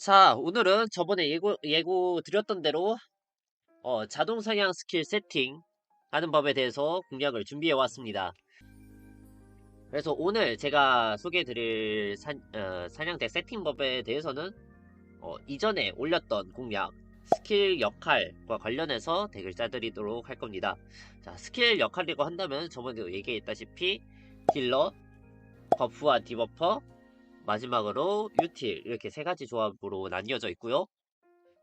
자, 오늘은 저번에 예고, 예고 드렸던 대로 어, 자동 사냥 스킬 세팅 하는 법에 대해서 공략을 준비해 왔습니다. 그래서 오늘 제가 소개해 드릴 사, 어, 사냥덱 세팅법에 대해서는 어, 이전에 올렸던 공략 스킬 역할과 관련해서 덱을 짜드리도록 할 겁니다. 자, 스킬 역할이라고 한다면 저번에도 얘기했다시피 딜러, 버프와 디버퍼, 마지막으로 유틸 이렇게 세 가지 조합으로 나뉘어져 있고요.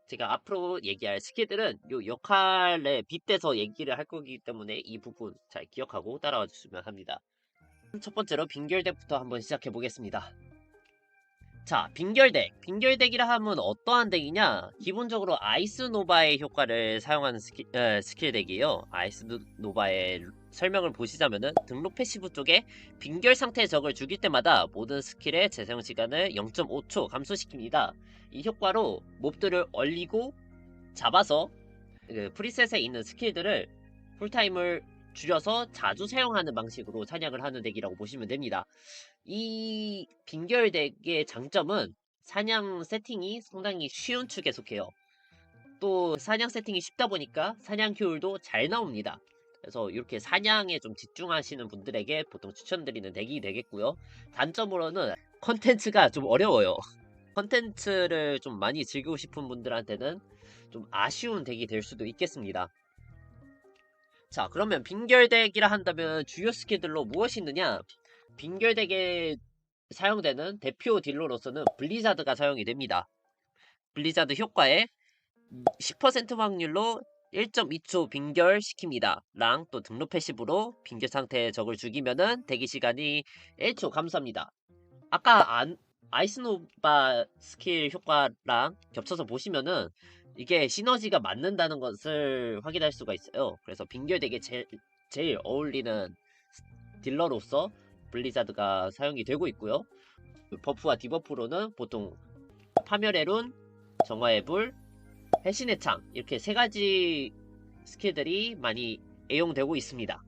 제가 앞으로 얘기할 스킬들은 요 역할에 빗대서 얘기를 할 거기 때문에 이 부분 잘 기억하고 따라와 주시면 합니다. 첫 번째로 빙결덱부터 한번 시작해 보겠습니다. 자, 빙결덱. 빙결덱이라 하면 어떠한 덱이냐? 기본적으로 아이스 노바의 효과를 사용하는 스킬, 에, 스킬 덱이에요. 아이스 노바의 설명을 보시자면은 등록 패시브 쪽에 빙결 상태의 적을 죽일 때마다 모든 스킬의 재사용 시간을 0.5초 감소시킵니다. 이 효과로 몹들을 얼리고 잡아서 그 프리셋에 있는 스킬들을 풀타임을 줄여서 자주 사용하는 방식으로 사냥을 하는 덱이라고 보시면 됩니다. 이 빙결 덱의 장점은 사냥 세팅이 상당히 쉬운 축에 속해요. 또 사냥 세팅이 쉽다 보니까 사냥 효율도 잘 나옵니다. 그래서 이렇게 사냥에 좀 집중하시는 분들에게 보통 추천드리는 덱이 되겠고요. 단점으로는 컨텐츠가 좀 어려워요. 컨텐츠를 좀 많이 즐기고 싶은 분들한테는 좀 아쉬운 덱이 될 수도 있겠습니다. 자 그러면 빙결덱이라 한다면 주요 스킬들로 무엇이 있느냐 빙결덱에 사용되는 대표 딜러로서는 블리자드가 사용이 됩니다. 블리자드 효과에 10% 확률로 1.2초 빙결 시킵니다. 랑 또 등록 패시브로 빙결 상태의 적을 죽이면은 대기 시간이 1초 감소합니다. 아까 안, 아이스노바 스킬 효과랑 겹쳐서 보시면은 이게 시너지가 맞는다는 것을 확인할 수가 있어요. 그래서 빙결덱에 제, 제일 어울리는 딜러로서 블리자드가 사용이 되고 있고요. 버프와 디버프로는 보통 파멸의 룬, 정화의 불, 해신의 창 이렇게 세 가지 스킬들이 많이 애용되고 있습니다.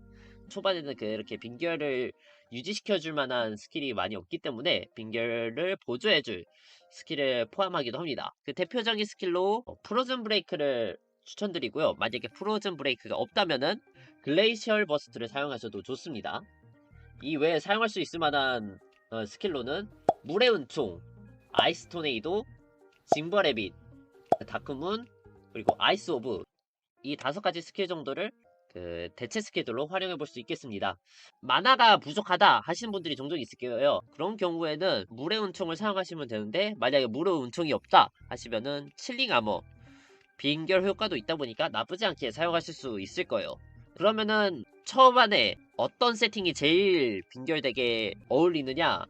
초반에는 그렇게 빙결을 유지시켜줄 만한 스킬이 많이 없기 때문에 빙결을 보조해줄 스킬을 포함하기도 합니다. 그 대표적인 스킬로 프로즌 브레이크를 추천드리고요. 만약에 프로즌 브레이크가 없다면은 글레이시얼 버스트를 사용하셔도 좋습니다. 이 외에 사용할 수 있을 만한 어, 스킬로는 물의 은총, 아이스 토네이도, 징버레빗, 다크문, 그리고 아이스 오브 이 다섯 가지 스킬 정도를 그 대체 스킬들로 활용해 볼 수 있겠습니다. 만화가 부족하다 하시는 분들이 종종 있을 거예요. 그런 경우에는 물의 은총을 사용하시면 되는데 만약에 물의 은총이 없다 하시면은 칠링 아머 빙결 효과도 있다 보니까 나쁘지 않게 사용하실 수 있을 거예요. 그러면은 초반에 어떤 세팅이 제일 빙결되게 어울리느냐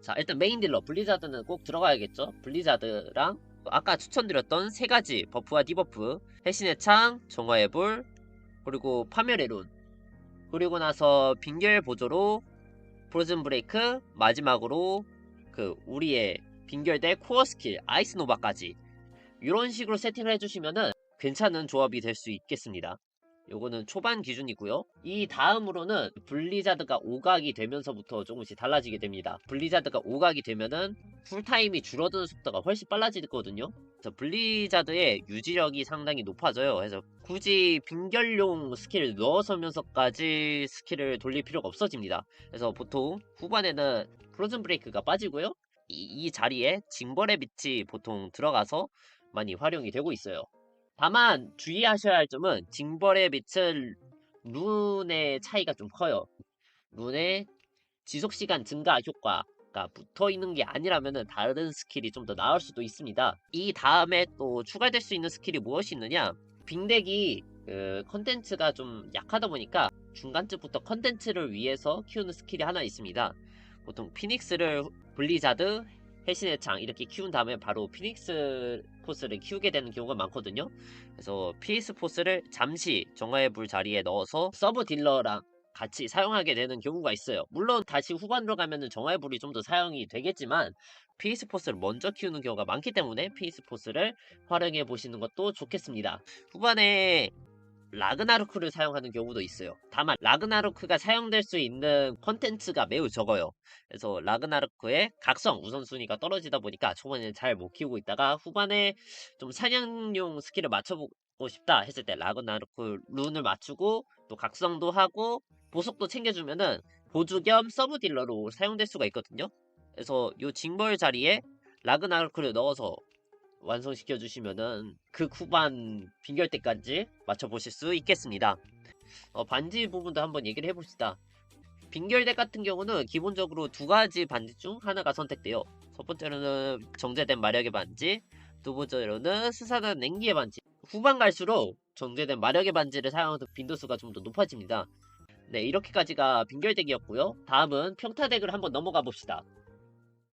자 일단 메인 딜러 블리자드는 꼭 들어가야겠죠 블리자드랑 아까 추천드렸던 세 가지 버프와 디버프 해신의 창, 정화의 불, 그리고 파멸의 룬 그리고 나서 빙결 보조로 프로즌 브레이크 마지막으로 그 우리의 빙결대 코어 스킬 아이스 노바까지 이런 식으로 세팅을 해주시면은 괜찮은 조합이 될 수 있겠습니다. 요거는 초반 기준이고요. 이 다음으로는 블리자드가 5각이 되면서부터 조금씩 달라지게 됩니다. 블리자드가 5각이 되면은 풀타임이 줄어드는 속도가 훨씬 빨라지거든요. 그래서 블리자드의 유지력이 상당히 높아져요. 그래서 굳이 빙결용 스킬을 넣어서면서까지 스킬을 돌릴 필요가 없어집니다. 그래서 보통 후반에는 프로즌 브레이크가 빠지고요. 이, 이 자리에 징벌의 빛이 보통 들어가서 많이 활용이 되고 있어요. 다만 주의하셔야 할 점은 징벌의 빛은 룬의 차이가 좀 커요. 룬의 지속시간 증가 효과가 붙어있는 게 아니라면 다른 스킬이 좀 더 나을 수도 있습니다. 이 다음에 또 추가될 수 있는 스킬이 무엇이 있느냐 빙덱이 그 컨텐츠가 좀 약하다 보니까 중간쯤부터 컨텐츠를 위해서 키우는 스킬이 하나 있습니다. 보통 피닉스를 블리자드, 해신의 창 이렇게 키운 다음에 바로 피닉스 포스를 키우게 되는 경우가 많거든요. 그래서 피닉스 포스를 잠시 정화의 불 자리에 넣어서 서브 딜러랑 같이 사용하게 되는 경우가 있어요. 물론 다시 후반으로 가면은 정화의 불이 좀 더 사용이 되겠지만 피닉스 포스를 먼저 키우는 경우가 많기 때문에 피닉스 포스를 활용해 보시는 것도 좋겠습니다. 후반에 라그나로크를 사용하는 경우도 있어요. 다만 라그나로크가 사용될 수 있는 컨텐츠가 매우 적어요. 그래서 라그나로크의 각성 우선순위가 떨어지다 보니까 초반에는 잘 못 키우고 있다가 후반에 좀 사냥용 스킬을 맞춰보고 싶다 했을 때 라그나로크 룬을 맞추고 또 각성도 하고 보석도 챙겨주면은 보조 겸 서브 딜러로 사용될 수가 있거든요. 그래서 요 징벌 자리에 라그나로크를 넣어서 완성시켜 주시면은 그 후반 빙결 때까지 맞춰보실 수 있겠습니다. 어, 반지 부분도 한번 얘기를 해봅시다. 빙결덱 같은 경우는 기본적으로 두 가지 반지 중 하나가 선택돼요. 첫 번째로는 정제된 마력의 반지, 두 번째로는 스사단 냉기의 반지. 후반 갈수록 정제된 마력의 반지를 사용하는 빈도수가 좀 더 높아집니다. 네, 이렇게까지가 빙결덱이었고요. 다음은 평타덱을 한번 넘어가 봅시다.